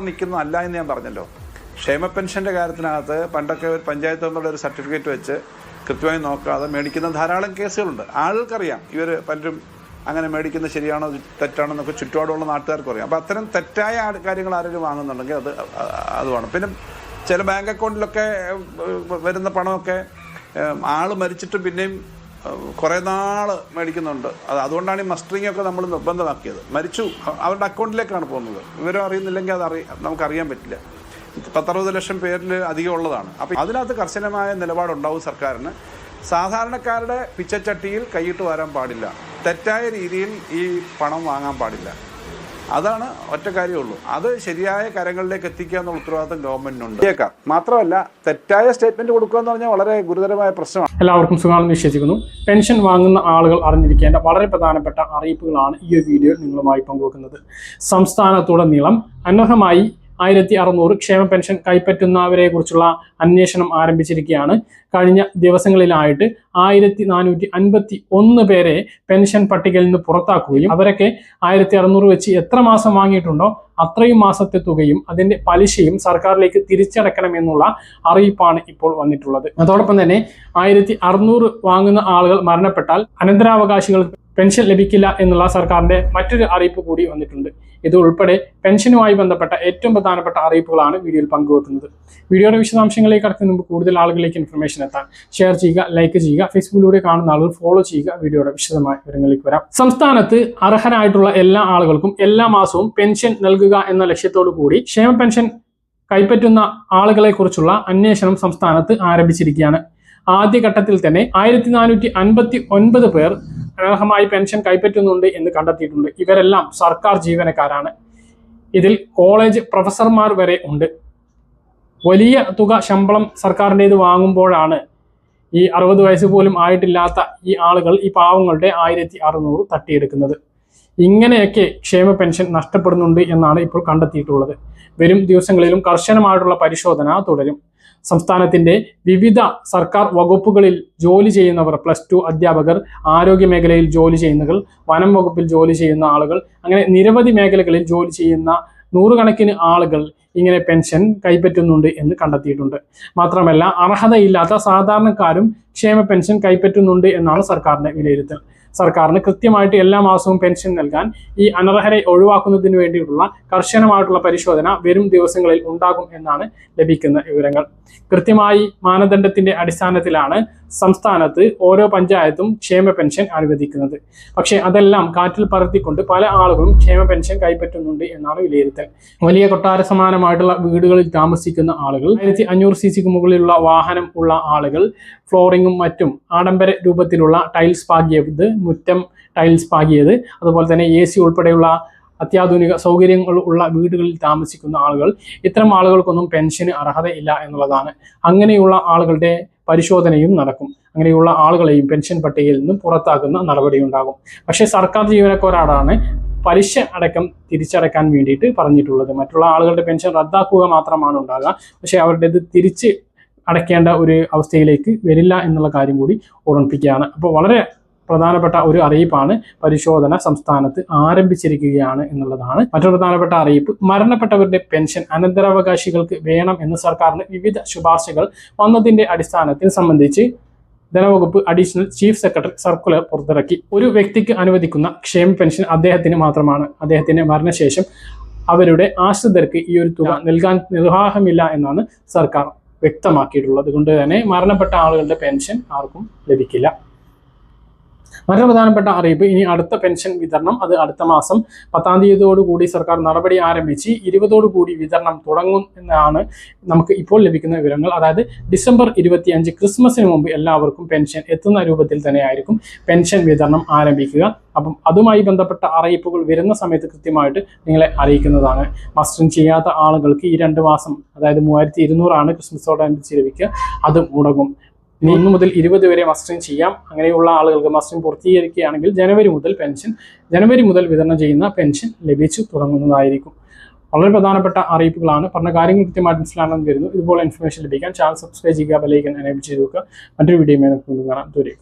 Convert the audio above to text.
നിൽക്കുന്നതല്ല എന്ന് ഞാൻ പറഞ്ഞല്ലോ. ക്ഷേമ പെൻഷന്റെ കാര്യത്തിനകത്ത് പണ്ടൊക്കെ ഒരു പഞ്ചായത്ത് ഒരു സർട്ടിഫിക്കറ്റ് വെച്ച് കൃത്യമായി നോക്കാതെ മേടിക്കുന്ന ധാരാളം കേസുകളുണ്ട്. ആളുകൾക്കറിയാം. ഇവർ പലരും അങ്ങനെ മേടിക്കുന്നത് ശരിയാണോ തെറ്റാണോ എന്നൊക്കെ ചുറ്റുപാടുള്ള നാട്ടുകാർക്ക് അറിയാം അപ്പോൾ അത്തരം തെറ്റായ കാര്യങ്ങൾ ആരെങ്കിലും വാങ്ങുന്നുണ്ടെങ്കിൽ അത് അതുമാണ് പിന്നെ ചില ബാങ്ക് അക്കൗണ്ടിലൊക്കെ വരുന്ന പണമൊക്കെ ആൾ മരിച്ചിട്ട് പിന്നെയും കുറേ നാൾ മേടിക്കുന്നുണ്ട്. അത് അതുകൊണ്ടാണ് ഈ മസ്റ്ററിംഗ് ഒക്കെ നമ്മൾ നിർബന്ധമാക്കിയത്. മരിച്ചു. അവരുടെ അക്കൗണ്ടിലേക്കാണ് പോകുന്നത്. വിവരം അറിയുന്നില്ലെങ്കിൽ അത് അറിയാം നമുക്കറിയാൻ പറ്റില്ല. പത്തറുപത് ലക്ഷം പേരിൽ അധികം ഉള്ളതാണ്. അപ്പോൾ അതിനകത്ത് കർശനമായ നിലപാടുണ്ടാവും സർക്കാരിന്. സാധാരണക്കാരുടെ പിച്ചച്ചട്ടിയിൽ കൈയിട്ട് വരാൻ പാടില്ല. തെറ്റായ രീതിയിൽ ഈ പണം വാങ്ങാൻ പാടില്ല. അതാണ് ഒറ്റ കാര്യമുള്ളൂ അത് ശരിയായ കരങ്ങളിലേക്ക് എത്തിക്കുക എന്നുള്ള ഉത്തരവാദിത്തം ഗവൺമെന്റിനുണ്ട്. കേൾക്കാം മാത്രമല്ല തെറ്റായ സ്റ്റേറ്റ്മെന്റ് കൊടുക്കുക എന്ന് പറഞ്ഞാൽ വളരെ ഗുരുതരമായ പ്രശ്നമാണ്. എല്ലാവർക്കും സുഖമാണെന്ന് വിശ്വസിക്കുന്നു. പെൻഷൻ വാങ്ങുന്ന ആളുകൾ അറിഞ്ഞിരിക്കേണ്ട വളരെ പ്രധാനപ്പെട്ട അറിയിപ്പുകളാണ് ഈ ഒരു വീഡിയോ നിങ്ങളുമായി പങ്കുവെക്കുന്നത്. സംസ്ഥാനത്തുടനീളം അനർഹമായി ആയിരത്തി അറുന്നൂറ് ക്ഷേമ പെൻഷൻ കൈപ്പറ്റുന്നവരെ കുറിച്ചുള്ള അന്വേഷണം ആരംഭിച്ചിരിക്കുകയാണ്. കഴിഞ്ഞ ദിവസങ്ങളിലായിട്ട് ആയിരത്തി നാനൂറ്റി അൻപത്തി ഒന്ന് പേരെ പെൻഷൻ പട്ടികയിൽ നിന്ന് പുറത്താക്കുകയും അവരൊക്കെ ആയിരത്തി അറുന്നൂറ് വെച്ച് എത്ര മാസം വാങ്ങിയിട്ടുണ്ടോ അത്രയും മാസത്തെ തുകയും അതിന്റെ പലിശയും സർക്കാരിലേക്ക് തിരിച്ചടക്കണമെന്നുള്ള അറിയിപ്പാണ് ഇപ്പോൾ വന്നിട്ടുള്ളത്. അതോടൊപ്പം തന്നെ ആയിരത്തി അറുന്നൂറ് വാങ്ങുന്ന ആളുകൾ മരണപ്പെട്ടാൽ അനന്തരാവകാശികൾക്ക് പെൻഷൻ ലഭിക്കില്ല എന്നുള്ള സർക്കാരിന്റെ മറ്റൊരു അറിയിപ്പ് കൂടി വന്നിട്ടുണ്ട്. ഇത് ഉൾപ്പെടെ പെൻഷനുമായി ബന്ധപ്പെട്ട ഏറ്റവും പ്രധാനപ്പെട്ട അറിയിപ്പുകളാണ് വീഡിയോയിൽ പങ്കുവെക്കുന്നത്. വീഡിയോയുടെ വിശദാംശങ്ങളിലേക്ക് കടക്കുന്നതിന് മുമ്പ് കൂടുതൽ ആളുകളിലേക്ക് ഇൻഫർമേഷൻ എത്താൻ ഷെയർ ചെയ്യുക ലൈക്ക് ചെയ്യുക ഫേസ്ബുക്കിലൂടെ കാണുന്ന ആളുകൾ ഫോളോ ചെയ്യുക വീഡിയോയുടെ വിശദമായ വിവരങ്ങളിലേക്ക് വരാം. സംസ്ഥാനത്ത് അർഹരായിട്ടുള്ള എല്ലാ ആളുകൾക്കും എല്ലാ മാസവും പെൻഷൻ നൽകുക എന്ന ലക്ഷ്യത്തോടു കൂടി ക്ഷേമ പെൻഷൻ കൈപ്പറ്റുന്ന ആളുകളെ കുറിച്ചുള്ള അന്വേഷണം സംസ്ഥാനത്ത് ആരംഭിച്ചിരിക്കുകയാണ്. ആദ്യഘട്ടത്തിൽ തന്നെ ആയിരത്തി നാനൂറ്റി അൻപത്തി ഒൻപത് പേർ അനർഹമായി പെൻഷൻ കൈപ്പറ്റുന്നുണ്ട് എന്ന് കണ്ടെത്തിയിട്ടുണ്ട്. ഇവരെല്ലാം സർക്കാർ ജീവനക്കാരാണ്. ഇതിൽ കോളേജ് പ്രൊഫസർമാർ വരെ ഉണ്ട്. വലിയ തുക ശമ്പളം സർക്കാരിന്റേത് വാങ്ങുമ്പോഴാണ് ഈ അറുപത് വയസ്സ് പോലും ആയിട്ടില്ലാത്ത ഈ ആളുകൾ ഈ പാവങ്ങളുടെ ആയിരത്തി അറുന്നൂറ് തട്ടിയെടുക്കുന്നത്. ഇങ്ങനെയൊക്കെ ക്ഷേമ പെൻഷൻ നഷ്ടപ്പെടുന്നുണ്ട് എന്നാണ് ഇപ്പോൾ കണ്ടെത്തിയിട്ടുള്ളത്. വരും ദിവസങ്ങളിലും കർശനമായിട്ടുള്ള പരിശോധന തുടരും. സംസ്ഥാനത്തിന്റെ വിവിധ സർക്കാർ വകുപ്പുകളിൽ ജോലി ചെയ്യുന്നവർ പ്ലസ് ടു അധ്യാപകർ ആരോഗ്യ മേഖലയിൽ ജോലി ചെയ്യുന്നവർ വനം വകുപ്പിൽ ജോലി ചെയ്യുന്ന ആളുകൾ അങ്ങനെ നിരവധി മേഖലകളിൽ ജോലി ചെയ്യുന്ന നൂറുകണക്കിന് ആളുകൾ ഇങ്ങനെ പെൻഷൻ കൈപ്പറ്റുന്നുണ്ട് എന്ന് കണ്ടെത്തിയിട്ടുണ്ട്. മാത്രമല്ല അർഹതയില്ലാത്ത സാധാരണക്കാരും ക്ഷേമ പെൻഷൻ കൈപ്പറ്റുന്നുണ്ട് എന്നാണ് സർക്കാരിന്റെ വിലയിരുത്തൽ. സർക്കാരിന് കൃത്യമായിട്ട് എല്ലാ മാസവും പെൻഷൻ നൽകാൻ ഈ അനർഹരെ ഒഴിവാക്കുന്നതിന് വേണ്ടിയിട്ടുള്ള കർശനമായിട്ടുള്ള പരിശോധന വരും ദിവസങ്ങളിൽ ഉണ്ടാകും എന്നാണ് ലഭിക്കുന്ന വിവരങ്ങൾ. കൃത്യമായി മാനദണ്ഡത്തിന്റെ അടിസ്ഥാനത്തിലാണ് സംസ്ഥാനത്ത് ഓരോ പഞ്ചായത്തും ക്ഷേമ പെൻഷൻ അനുവദിക്കുന്നത്. പക്ഷേ അതെല്ലാം കാറ്റിൽ പറത്തിക്കൊണ്ട് പല ആളുകളും ക്ഷേമ പെൻഷൻ കൈപ്പറ്റുന്നുണ്ട് എന്നാണ് വിലയിരുത്തൽ. വലിയ കൊട്ടാര സമാനമായിട്ടുള്ള വീടുകളിൽ താമസിക്കുന്ന ആളുകൾ ആയിരത്തി അഞ്ഞൂറ് സി സിക്ക് മുകളിലുള്ള വാഹനം ഉള്ള ആളുകൾ ഫ്ലോറിങ്ങും മറ്റും ആഡംബര രൂപത്തിലുള്ള ടൈൽസ് പാകിയത് മുറ്റം ടൈൽസ് പാകിയത് അതുപോലെ തന്നെ എ സി ഉൾപ്പെടെയുള്ള അത്യാധുനിക സൗകര്യങ്ങൾ ഉള്ള വീടുകളിൽ താമസിക്കുന്ന ആളുകൾ ഇത്തരം ആളുകൾക്കൊന്നും പെൻഷന് അർഹതയില്ല എന്നുള്ളതാണ്. അങ്ങനെയുള്ള ആളുകളുടെ പരിശോധനയും നടക്കും. അങ്ങനെയുള്ള ആളുകളെയും പെൻഷൻ പട്ടികയിൽ നിന്നും പുറത്താക്കുന്ന നടപടിയുണ്ടാകും. പക്ഷേ സർക്കാർ ജീവനക്കാരാണ് പലിശ അടക്കം തിരിച്ചടക്കാൻ വേണ്ടിയിട്ട് പറഞ്ഞിട്ടുള്ളത്. മറ്റുള്ള ആളുകളുടെ പെൻഷൻ റദ്ദാക്കുക മാത്രമാണ് ഉണ്ടാകുക പക്ഷേ അവരുടേത് തിരിച്ച് അടയ്ക്കേണ്ട ഒരു അവസ്ഥയിലേക്ക് വരില്ല എന്നുള്ള കാര്യം കൂടി ഓർമ്മിപ്പിക്കുകയാണ്. അപ്പോൾ വളരെ പ്രധാനപ്പെട്ട ഒരു അറിയിപ്പാണ് പരിശോധന സംസ്ഥാനത്ത് ആരംഭിച്ചിരിക്കുകയാണ് എന്നുള്ളതാണ്. മറ്റൊരു പ്രധാനപ്പെട്ട അറിയിപ്പ് മരണപ്പെട്ടവരുടെ പെൻഷൻ അനന്തരാവകാശികൾക്ക് വേണം എന്ന് സർക്കാരിന് വിവിധ ശുപാർശകൾ വന്നതിന്റെ അടിസ്ഥാനത്തിൽ സംബന്ധിച്ച് ധനവകുപ്പ് അഡീഷണൽ ചീഫ് സെക്രട്ടറി സർക്കുലർ പുറത്തിറക്കി. ഒരു വ്യക്തിക്ക് അനുവദിക്കുന്ന ക്ഷേമ പെൻഷൻ അദ്ദേഹത്തിന് മാത്രമാണ്. അദ്ദേഹത്തിന്റെ മരണശേഷം അവരുടെ ആശ്രിതർക്ക് ഈ ഒരു തുക നൽകാൻ നിർവാഹമില്ല എന്നാണ് സർക്കാർ വ്യക്തമാക്കിയിട്ടുള്ളത്. അതുകൊണ്ട് തന്നെ മരണപ്പെട്ട ആളുകളുടെ പെൻഷൻ ആർക്കും ലഭിക്കില്ല. വളരെ പ്രധാനപ്പെട്ട അറിയിപ്പ്. ഇനി അടുത്ത പെൻഷൻ വിതരണം അത് അടുത്ത മാസം പത്താം തീയതിയോടുകൂടി സർക്കാർ നടപടി ആരംഭിച്ച് ഇരുപതോടുകൂടി വിതരണം തുടങ്ങും എന്നാണ് നമുക്ക് ഇപ്പോൾ ലഭിക്കുന്ന വിവരങ്ങൾ. അതായത് ഡിസംബർ ഇരുപത്തി അഞ്ച് ക്രിസ്മസിന് മുമ്പ് എല്ലാവർക്കും പെൻഷൻ എത്തുന്ന രൂപത്തിൽ തന്നെയായിരിക്കും പെൻഷൻ വിതരണം ആരംഭിക്കുക. അപ്പം അതുമായി ബന്ധപ്പെട്ട അറിയിപ്പുകൾ വരുന്ന സമയത്ത് കൃത്യമായിട്ട് നിങ്ങളെ അറിയിക്കുന്നതാണ്. മസ്റ്ററിങ് ചെയ്യാത്ത ആളുകൾക്ക് ഈ രണ്ട് മാസം അതായത് മൂവായിരത്തി ഇരുന്നൂറാണ് ക്രിസ്മസോടനുബന്ധിച്ച് ലഭിക്കുക. അത് മുടങ്ങും. ഇനി ഒന്ന് മുതൽ ഇരുപത് വരെ മസ്റ്ററിങ് ചെയ്യാം. അങ്ങനെയുള്ള ആളുകൾക്ക് മസ്റ്ററിങ് പൂർത്തീകരിക്കുകയാണെങ്കിൽ ജനുവരി മുതൽ പെൻഷൻ ജനുവരി മുതൽ വിതരണം ചെയ്യുന്ന പെൻഷൻ ലഭിച്ചു തുടങ്ങുന്നതായിരിക്കും. വളരെ പ്രധാനപ്പെട്ട അറിയിപ്പുകളാണ്. പറഞ്ഞ കാര്യങ്ങൾ കൃത്യമായിട്ട് മനസ്സിലാണെന്ന് വരുന്നു ഇതുപോലെ ഇൻഫർമേഷൻ ലഭിക്കാൻ ചാനൽ സബ്സ്ക്രൈബ് ചെയ്യുക ബെലൈക്കൻ എനേബിൾ വെക്കുക. മറ്റൊരു വീഡിയോ കാണാം. ദൂരെ